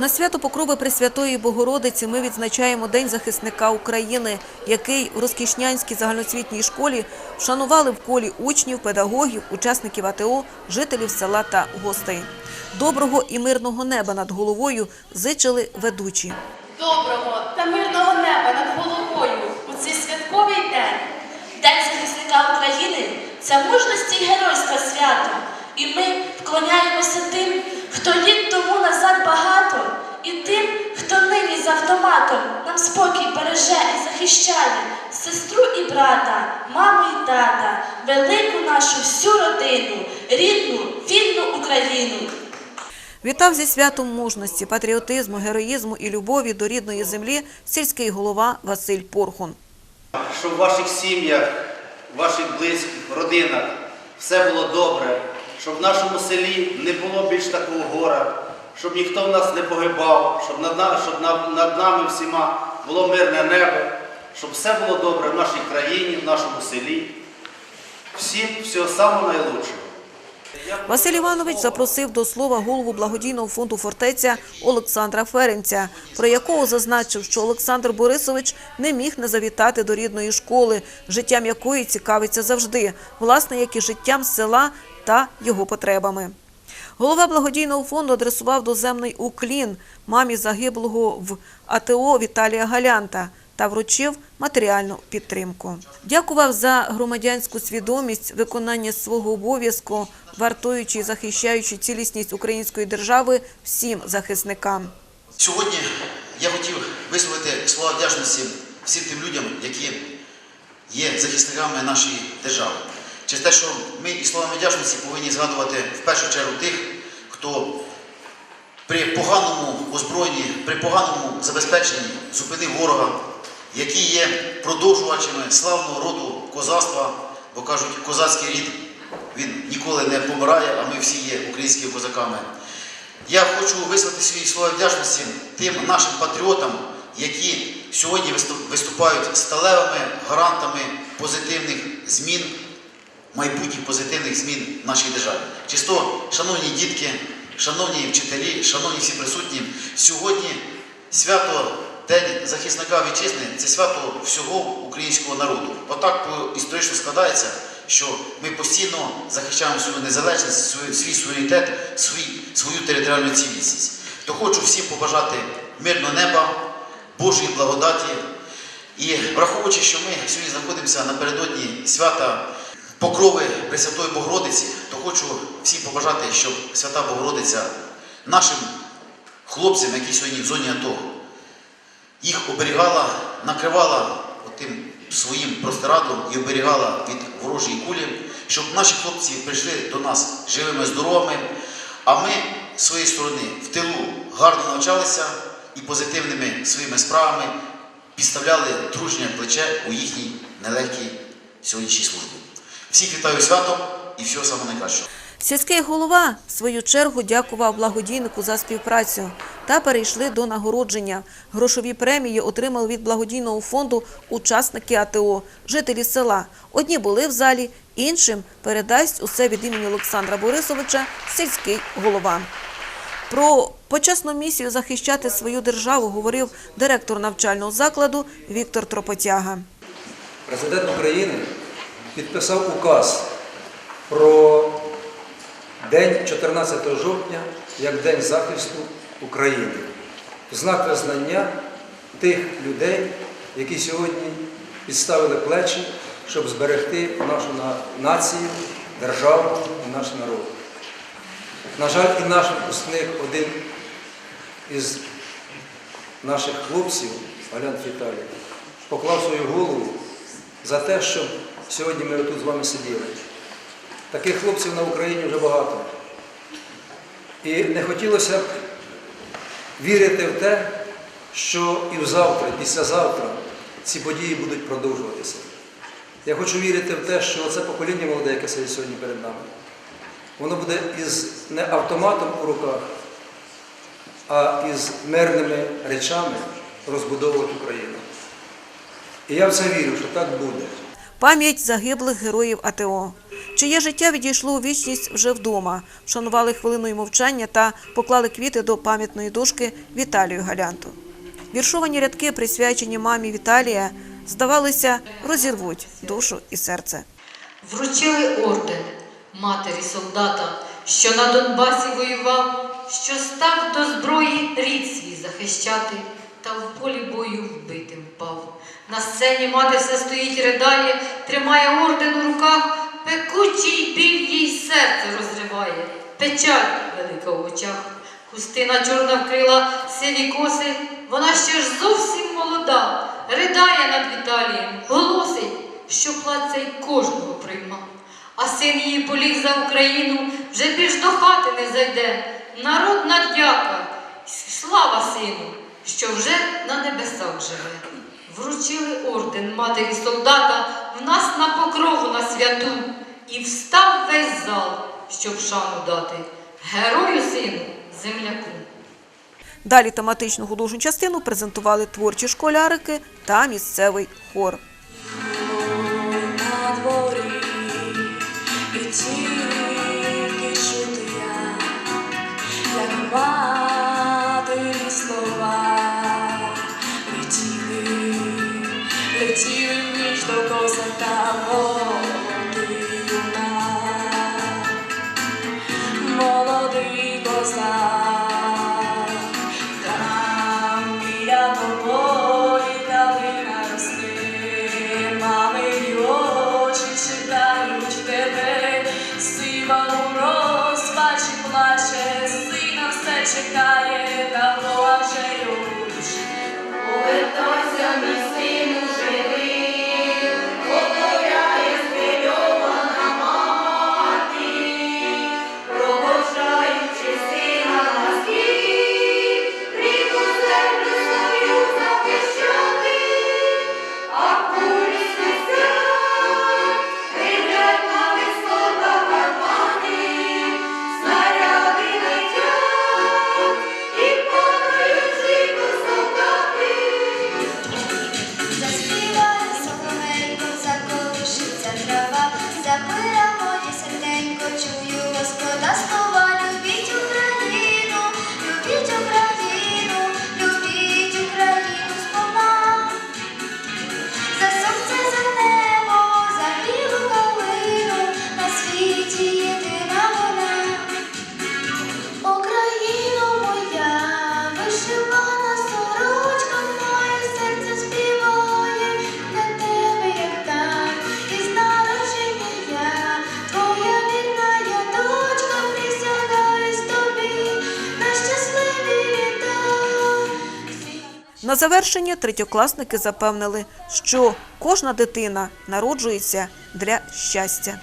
На свято Покрови Пресвятої Богородиці ми відзначаємо День захисника України, який у Розкішнянській загальноосвітній школі вшанували в колі учнів, педагогів, учасників АТО, жителів села та гостей. Доброго і мирного неба над головою зичили ведучі. Доброго та мирного неба над головою у цей святковий день. День захисника України це мужності і геройства свято. І ми вклоняємося тим, хто літ тому назад багато, і тим, хто нині з автоматом нам спокій береже і захищає сестру і брата, маму і тата, велику нашу всю родину, рідну, вільну Україну. Вітав зі святом мужності, патріотизму, героїзму і любові до рідної землі сільський голова Василь Порхун. щоб в ваших сім'ях, ваших близьких, родинах все було добре, щоб в нашому селі не було більш такого гора, щоб ніхто в нас не погибав, щоб над, щоб над, нами всіма було мирне небо, щоб все було добре в нашій країні, в нашому селі. Всім всього самого найлучшого. Василь Іванович запросив до слова голову благодійного фонду «Фортеця» Олександра Ференця, про якого зазначив, що Олександр Борисович не міг не завітати до рідної школи, життям якої цікавиться завжди, власне, як і життям села та його потребами. Голова благодійного фонду адресував доземний уклін мамі загиблого в АТО Віталія Галянта та вручив матеріальну підтримку. Дякував за громадянську свідомість, виконання свого обов'язку, вартуючи і захищаючи цілісність української держави всім захисникам. Сьогодні я хотів висловити слова вдячності всім тим людям, які є захисниками нашої держави. Через те, що ми і словами вдячності повинні згадувати в першу чергу тих, хто при поганому озброєнні, при поганому забезпеченні зупинив ворога, які є продовжувачами славного роду козацтва, бо кажуть, козацький рід він ніколи не помирає, а ми всі є українськими козаками. Я хочу висловити свої слова вдячності тим нашим патріотам, які сьогодні виступають сталевими гарантами позитивних змін, майбутніх позитивних змін в нашій державі. Чисто, шановні дітки, шановні вчителі, шановні всі присутні, сьогодні свято День захисника вітчизни це свято всього українського народу. Отак історично складається, що ми постійно захищаємо свою незалежність, свій, суверенітет, свою територіальну цілісність. То хочу всім побажати мирного неба, Божої благодаті. І враховуючи, що ми сьогодні знаходимося напередодні свята Покрови Пресвятої Богородиці, то хочу всім побажати, щоб Свята Богородиця нашим хлопцям, які сьогодні в зоні АТО, їх оберігала, накривала тим своїм простирадлом і оберігала від ворожої кулі, щоб наші хлопці прийшли до нас живими, здоровими, а ми з своєї сторони в тилу гарно навчалися і позитивними своїми справами підставляли дружнє плече у їхній нелегкій сьогоднішній службі. Всіх вітаю святом і всього самого найкращого. Сільський голова, в свою чергу, дякував благодійнику за співпрацю та перейшли до нагородження. Грошові премії отримали від благодійного фонду учасники АТО, жителі села. Одні були в залі, іншим передасть усе від імені Олександра Борисовича сільський голова. Про почесну місію захищати свою державу говорив директор навчального закладу Віктор Тропотяга. Президент України підписав указ про день 14 жовтня як День захисту України в знак визнання тих людей, які сьогодні підставили плечі, щоб зберегти нашу націю, державу і наш народ. На жаль, і наш випускник, один із наших хлопців, Алян Віталій, поклав свою голову за те, щоб сьогодні ми тут з вами сиділи. Таких хлопців на Україні вже багато. І не хотілося б вірити в те, що і взавтра, і післязавтра ці події будуть продовжуватися. Я хочу вірити в те, що це покоління молоде, яке сидить сьогодні перед нами, воно буде із не автоматом у руках, а із мирними речами розбудовувати Україну. І я в це вірю, що так буде. Пам'ять загиблих героїв АТО. Чиє життя відійшло у вічність вже вдома. Вшанували хвилиною мовчання та поклали квіти до пам'ятної дошки Віталію Галянту. Віршовані рядки, присвячені мамі Віталія, здавалося, розірвуть душу і серце. Вручили орден матері солдата, що на Донбасі воював, що став до зброї рід свій захищати, та в полі бою вбитим впав. На сцені мати все стоїть, ридає, тримає орден у руках, пекучий біль їй серце розриває, печаль велика в очах. Хустина чорна вкрила сиві коси, вона ще ж зовсім молода, ридає над Віталієм, голосить, що плач цей кожного прийма. А син її поліг за Україну, вже більш до хати не зайде. Народна дяка, слава сину, що вже на небесах живе. Вручили орден матері солдата в нас на покрову на святу, і встав весь зал, щоб шану дати герою сину, земляку. Далі тематичну художню частину презентували творчі школярики та місцевий хор. на дворі, і між до На завершення третьокласники запевнили, що кожна дитина народжується для щастя.